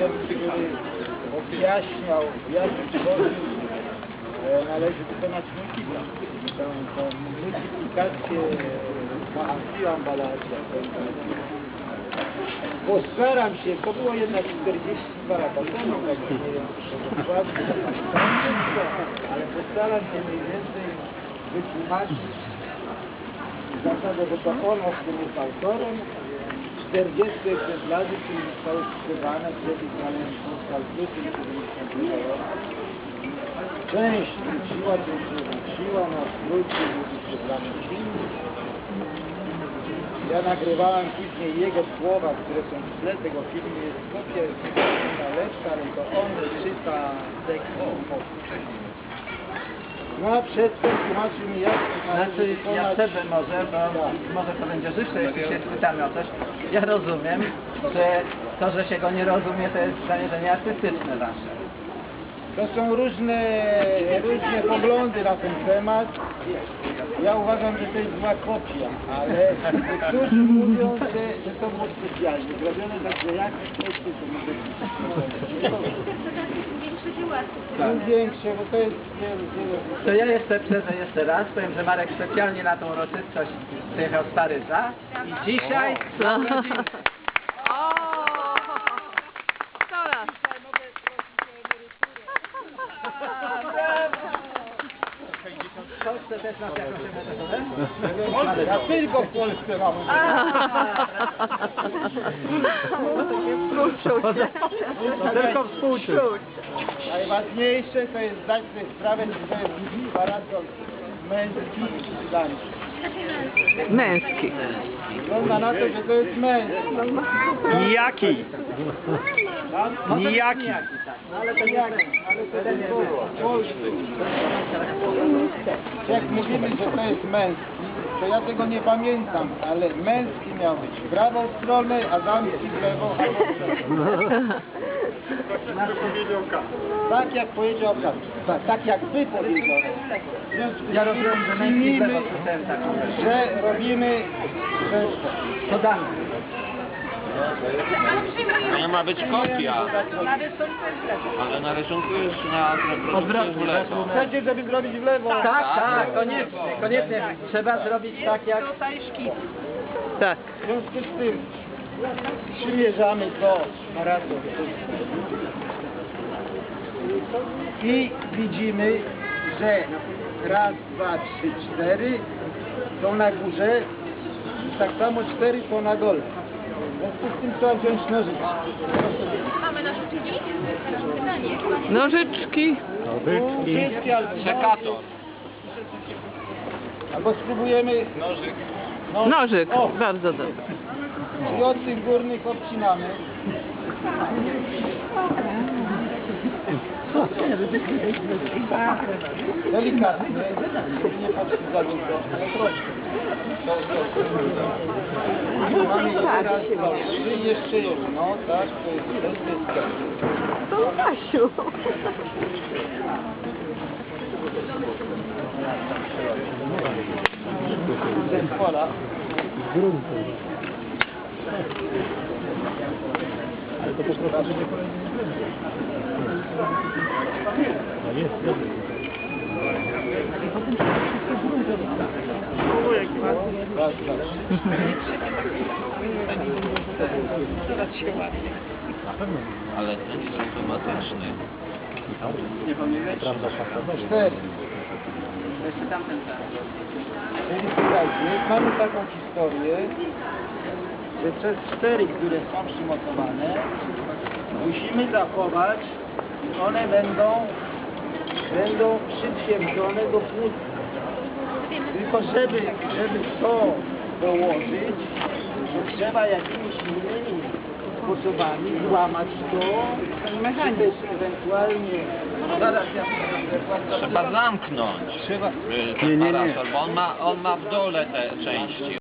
ten, który objaśniał, w jaki sposób e, należy wykonać multipla. Tą, tą multiplikację Mahasi ambalacja. Postaram się, to było jednak 42 lata temu, tak nie wiem, dokładnie, ale postaram się mniej więcej wytłumaczyć zasadę, że to on właśnie jest autorem 40 egzemplarzy, które zostały skrzywane wtedy z Janem Postal Plus i 70 roku. Część wróciła, część nie wróciła, na skrócie przebrany film. Ja nagrywałem później jego słowa, które są w tle tego filmu. Jest kopia, jest lepsza, ale to on czyta tekst wcześniej. No przedtem tłumaczył mi jak Znaczy, ja przerwę może, bo może to będzie życzne, jeśli się spytamy o coś. Ja rozumiem, że to, że się go nie rozumie, to jest zamierzenie artystyczne wasze. To są różne, różne poglądy na ten temat. Ja uważam, że to jest zła kopia, ale niektórzy mówią, że, że to było specjalnie zrobione, także jak chcecie, to może być. Większe bo to jest wiele, wiele. To ja jeszcze przerwę jeszcze raz, powiem, że Marek specjalnie na tą uroczystość przyjechał z Paryża i dzisiaj No. urodziny. O! Dobra. W Polsce też masz jakąś emeryturę? Ja tylko w Polsce mam. Współczucie. Tylko współczuć. Najważniejsze to jest zdać sobie sprawę, że to jest paragon męski czy damski. Męski. Wygląda na to, że to jest męski. Nijaki. Nijaki. No ale to jak? Ale to jest polski. Jak mówimy, że to jest męski, to ja tego nie pamiętam, ale męski miał być w prawą stronę, a damski w lewą. Tak jak powiedział Kat. Tak, tak jak wy powiedział. Ja rozumiem, że męski w rzecz. że robimy. To damy. Nie ma być kopia, ale na rysunku jest na w lewo. Chcecie, żeby zrobić w lewo? Tak, tak, koniecznie, koniecznie. Trzeba zrobić tak jak... Tak. W związku z tym przymierzamy to razu. I widzimy, że raz, dwa, trzy, cztery są na górze i tak samo cztery są na dole. W związku z tym trzeba wziąć nożyce. Mamy drzwi? Pytanie. Nożyczki. Wszystkie albo Sekator. Albo spróbujemy nożyk. Nożyk. O, Bardzo dobrze. czyli od tych górnych odcinamy. Delikatnie, nie patrzeć za dużo, ale to. Mamy jeszcze raz, dwa, trzy, jeszcze jedno, tak, to jest, jest, to Kasiu. zespola. Ale to po prostu nie Ale ten jest automatyczny. Cztery. Jeszcze tamten. Czyli słuchajcie, mamy taką historię, że przez cztery, które są przymocowane, musimy zachować i one będą, będą przytwierdzone do płuca. Tylko żeby, żeby to dołożyć, to trzeba jakimiś innymi sposobami złamać to, czy też ewentualnie zaraz ja Trzeba zamknąć Trzeba, y, ten parasol, bo on ma, on ma w dole te części.